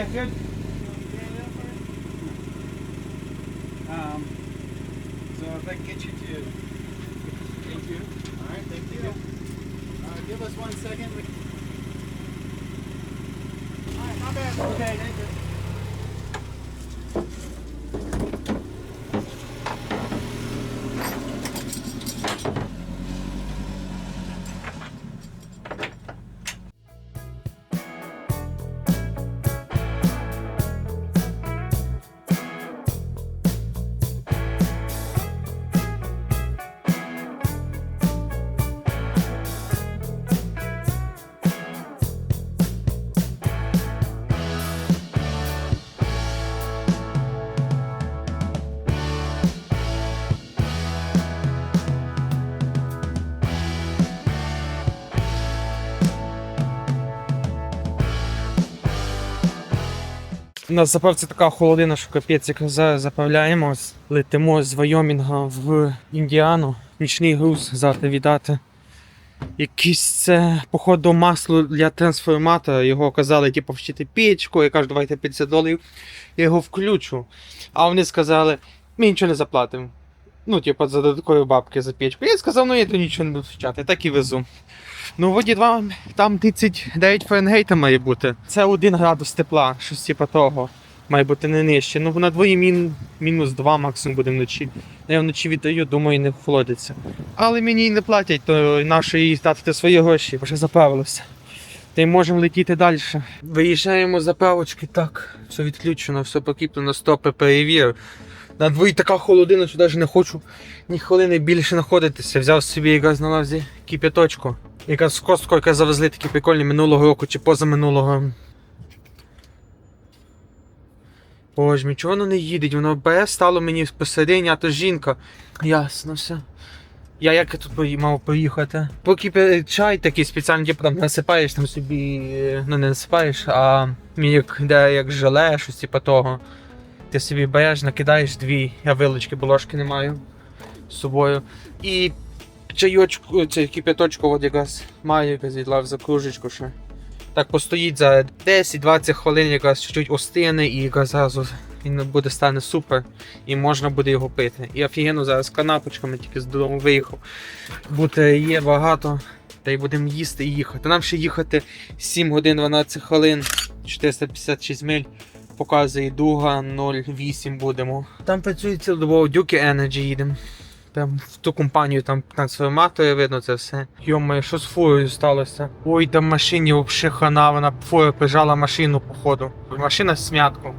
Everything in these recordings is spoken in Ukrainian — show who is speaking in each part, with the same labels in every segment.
Speaker 1: Yeah, good. Um, so if I can get you to, thank you. All right, thank you. Uh, give us one second. All right, not bad. Okay,
Speaker 2: У нас заправці така холодина, що капець, як за- заправляємо, летимо з Вайомінга в Індіану. Нічний груз завтра віддати. Якийсь це, походу, масло для трансформатора. Його казали, типу, вчити печку. Я кажу, давайте 50 доларів. Я його включу. А вони сказали, ми нічого не заплатимо. Ну, типу, за додаткові бабки за печку. Я сказав, ну я то нічого не буду вчати, так і везу. Ну, воді два, там 39 Фаренгейта має бути. Це 1 градус тепла, щось типу того. Має бути не нижче. Ну, на двоє мін, мінус 2 максимум буде вночі. Я вночі віддаю, думаю, не холодиться. Але мені не платять, то нащо їй стати свої гроші, вже заправилося. Та й можемо летіти далі. Виїжджаємо з заправочки, так, все відключено, все покріплено, стопи перевір. На дворі така холодина, що навіть не хочу ні хвилини більше знаходитися. Взяв собі якраз на лавзі кип'яточку. Якраз з костку, яка завезли такі прикольні минулого року чи позаминулого. Боже мій, чого воно не їде? Воно бере, стало мені посередині, а то жінка. Ясно все. Я як тут мав поїхати? Поки чай такий спеціальний, типу там насипаєш там собі, е, ну не насипаєш, а мені як йде як желе, щось типу того. Ти собі береш, накидаєш дві, я вилочки, болочки не маю з собою. І чайочку, це кип'яточку от якраз маю, якраз відлав за кружечку ще. Так постоїть за 10-20 хвилин, якраз чуть-чуть остине і зразу він буде стане супер. І можна буде його пити. І офігенно зараз канапочками тільки з додому виїхав. Бути є багато. Та й будемо їсти і їхати. Нам ще їхати 7 годин 12 хвилин, 456 миль. Показує дуга 0,8 будемо. Там працює цілодобово Duke Energy їдемо. Там в ту компанію там трансформатори видно це все. Йомає, що з фурою сталося? Ой, там машині взагалі хана, вона фура прижала машину походу. Машина в смятку.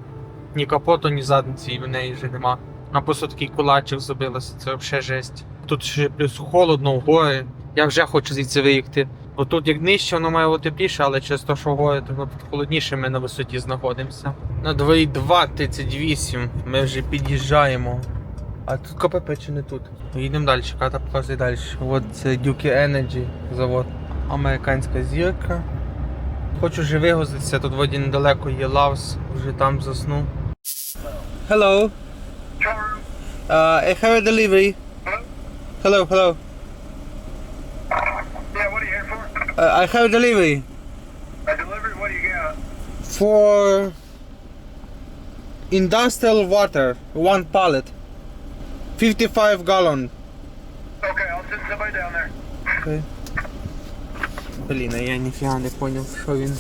Speaker 2: Ні капоту, ні задниці в неї вже нема. Вона просто такий кулачик зробилася, це взагалі жесть. Тут ще плюс холодно, в гори. Я вже хочу звідси виїхати. Бо тут як нижче, воно має бути тепліше, але через те, що гори, то холодніше ми на висоті знаходимося. На 2,238 ми вже під'їжджаємо. А тут КПП чи не тут? Їдемо далі, карта показує далі. От це Duke Energy завод. Американська зірка. Хочу вже вигрузитися, тут воді недалеко є Лавс, вже там засну. Hello. Uh, I have a delivery. Hello, hello.
Speaker 3: Yeah, what are you here for?
Speaker 2: Uh, I have a delivery
Speaker 3: A delivery? What do you got?
Speaker 2: for industrial water, one pallet. 55 gallon.
Speaker 3: Okay, I'll send somebody down there.
Speaker 2: Okay. Блін, а я ніфіга не поняв, що він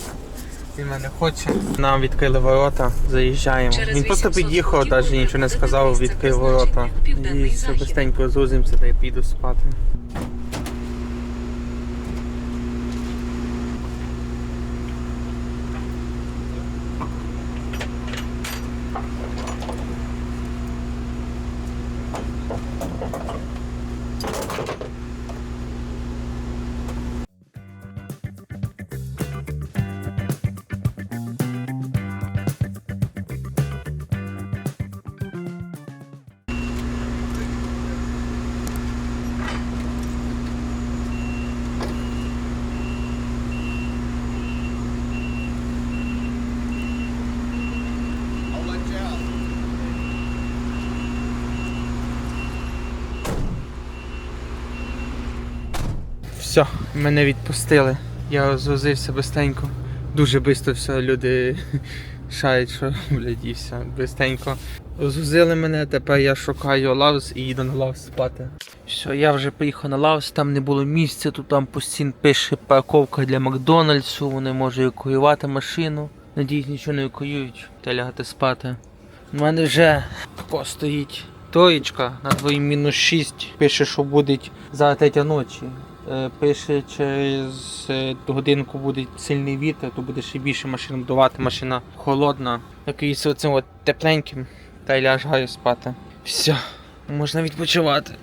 Speaker 2: Він мене хоче. Нам відкрили ворота, заїжджаємо.
Speaker 4: Через
Speaker 2: він просто під'їхав, навіть нічого не сказав, відкрив ворота. І все
Speaker 4: захід.
Speaker 2: бистенько зузимося та я піду спати. Мене відпустили. Я розвозився бистенько. Дуже швидко все, люди Шають, що, блядь, і все, бистенько. Зузили мене, тепер я шукаю лавс і їду на лавс спати. Все, я вже приїхав на лавс, там не було місця, тут там постійно пише парковка для Макдональдсу, вони можуть евакуювати машину. Надіюсь, нічого не евакуюють, та лягати спати. У мене вже постоїть троєчка на твоїй мінус 6. Пише, що буде за третя ночі. Е, Пише, через е, годинку буде сильний вітер, то буде ще більше машин будувати, машина холодна. Якийсь оцим от тепленьким, та й лягаю спати. Все, можна відпочивати.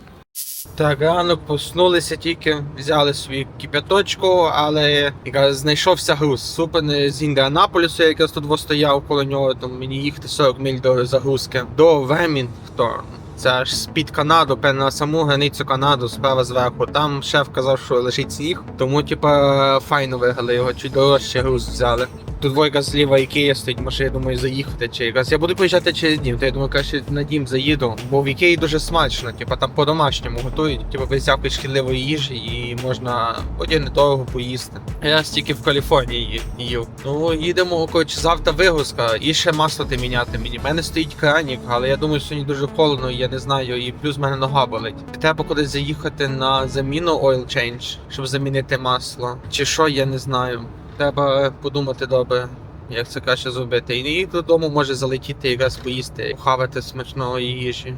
Speaker 2: Так, ранок проснулися тільки, взяли собі кипяточку, але якраз знайшовся груз. Супер з Індіанаполісу, я якраз тут стояв коло нього, там мені їхати 40 миль до загрузки. До Вемінгтон. Це аж з-під Канаду, на саму границю Канаду, справа зверху. Там шеф казав, що лежить сніг, тому типа файно виграли його, чуть дорожче груз взяли. Тут двойка зліва Ікея стоїть, може, я думаю, заїхати чи якраз. Я буду приїжджати через дім, то я думаю, краще на дім заїду, бо в Ікеї дуже смачно, типа там по-домашньому готують, типа без всякої шкідливої їжі і можна один недорого поїсти. Я тільки в Каліфорнії їв. Ну їдемо, коротше, завтра вигрузка і ще масло ти міняти мені. У мене стоїть кранік, але я думаю, сьогодні дуже холодно, і не знаю, і плюс в мене нога болить. Треба кудись заїхати на заміну oil change, щоб замінити масло. Чи що, я не знаю. Треба подумати добре, як це краще зробити. І додому може залетіти якраз поїсти, хавати смачної їжі.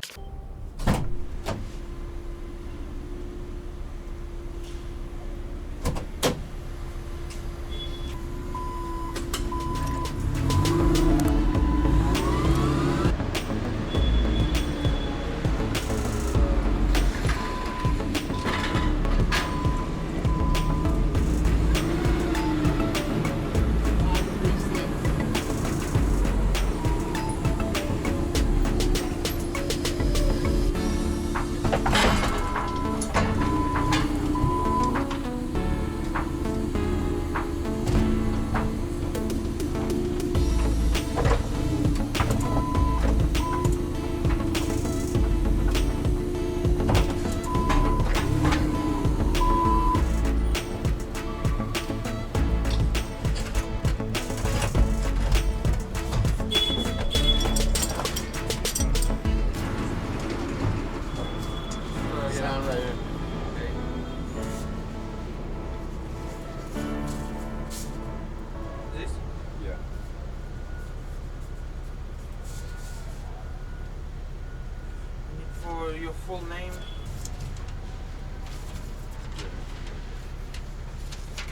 Speaker 2: Full name.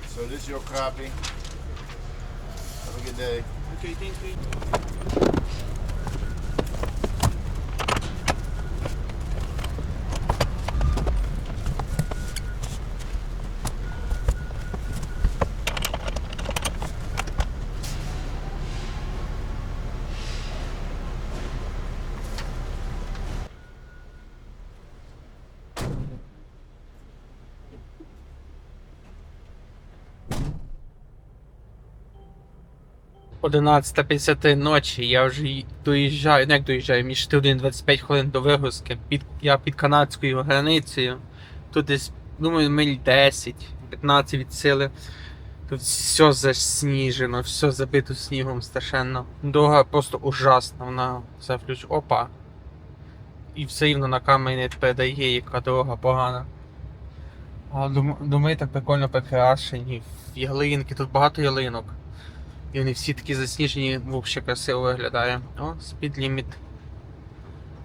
Speaker 1: So this is your copy. Have a good day.
Speaker 2: Okay, thank you. Одинадцята 53 ночі, я вже доїжджаю, не як доїжджаю, між 4-25 хвилин до вигрузки. Під, я під канадською границею. Тут десь, думаю, миль 10-15 від сили. Тут все засніжено, все забито снігом страшенно. Дорога просто ужасна, вона заключ. Опа. І все рівно на камері не передає, яка дорога погана. А дум- думаю, так прикольно прикрашені. Ялинки, тут багато ялинок. І вони всі такі засніжені, взагалі красиво виглядає. О, спід ліміт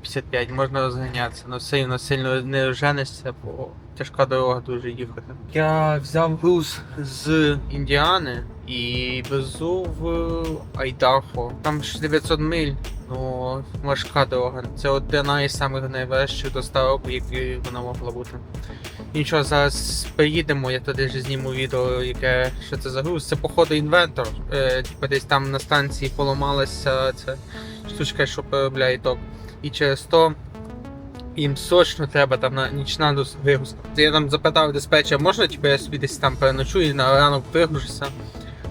Speaker 2: 55, можна розганятися, але все рівно сильно не розженешся, бо тяжка дорога дуже їхати. Я взяв груз з Індіани і везу в Айдахо. Там ж 900 миль, ну важка дорога. Це одна із найважчих доставок, які вона могла бути. Нічого, зараз приїдемо, я туди ж зніму відео, яке що це за груз. Це походу інвентор. Е, типу десь там на станції поламалася ця штучка, що переробляє ток. І через то їм срочно треба там на нічна вигрузка. Я там запитав диспетчера, можна типу, я собі десь там переночую і на ранок вигружуся.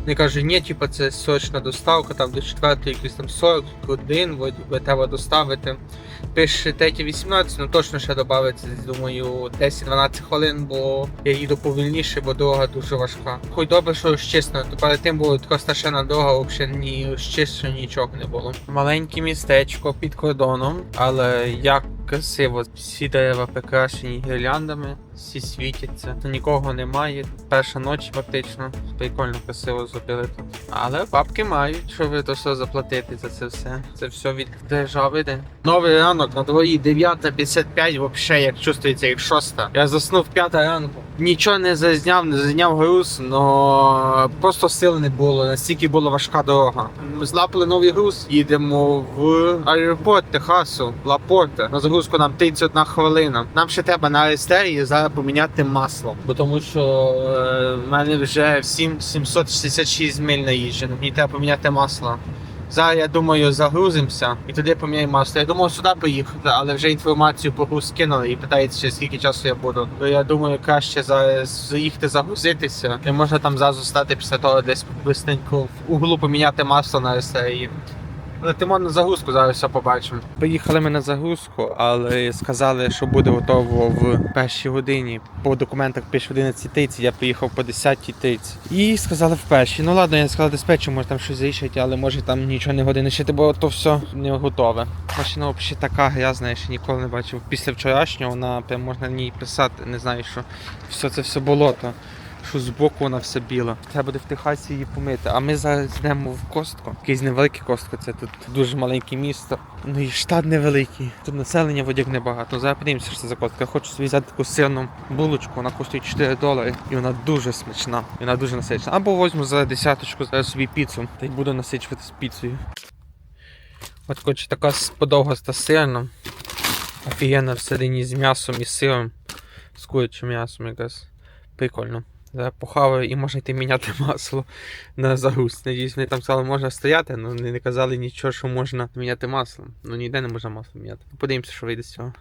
Speaker 2: Вони кажуть, ні, типу, це срочна доставка, там до 4 якийсь там 40 годин, треба доставити. Пише 3.18, ну точно ще додається, думаю, 10-12 хвилин, бо я їду повільніше, бо дорога дуже важка. Хоч добре, що розчищено, то перед тим було така страшенна дорога, взагалі ні розчищено, нічого не було. Маленьке містечко під кордоном, але як красиво, всі дерева прикрашені гірляндами, всі світяться, нікого немає. Перша ніч фактично. Прикольно красиво зробили тут. Але бабки мають, що ви то все заплатити за це все. Це все від держави йде. Новий ранок на дворі 9.55, взагалі як чувствується, як шоста. Я заснув 5 ранку. Нічого не зазняв, не зайняв груз, но просто сил не було. Настільки була важка дорога. Ми злапали новий груз, їдемо в аеропорт Техасу, Лапорте. Загрузку нам 31 хвилина. Нам ще треба на арестерії зараз поміняти масло. Бо тому що е, в мене вже 7, 766 миль наїжджено. Мені треба поміняти масло. Зараз я думаю, загрузимося і туди поміняємо масло. Я думав сюди поїхати, але вже інформацію по груз кинули і питається, скільки часу я буду. То я думаю, краще зараз заїхати загрузитися. І можна там зразу стати після того десь бистренько в углу поміняти масло на РСРІ. Летимо на загрузку, зараз все побачимо. Поїхали ми на загрузку, але сказали, що буде готово в першій годині. По документах пише 11.30, я приїхав по 10.30. І сказали в першій. Ну ладно, я сказав диспетчу, може там щось рішать, але може там нічого не години ще, бо то все не готове. Машина взагалі така грязна, я ще ніколи не бачив. Після вчорашнього вона прям можна на ній писати, не знаю, що все це все болото. Що збоку вона все біла. Треба буде в Техасі її помити. А ми зараз йдемо в Костко. Якийсь невеликий Костко, це тут дуже маленьке місто. Ну і штат невеликий. Тут населення водяк небагато. Зараз подивимося, що це за Костко. Я хочу собі взяти таку сирну булочку, вона коштує 4 долари. І вона дуже смачна. І вона дуже насичена. Або візьму за десяточку зараз собі піцу. Та й буду насичувати з піцею. От коротше, така подовгаста сирна. Офігенна всередині з м'ясом і сиром. З курячим м'ясом якраз. Прикольно. Похаваю і можна йти міняти масло на загруз. Надіюсь, вони там сказали, можна стояти, але не казали нічого, що можна міняти масло. Ну ніде не можна масло міняти. Подивимося, що вийде з цього.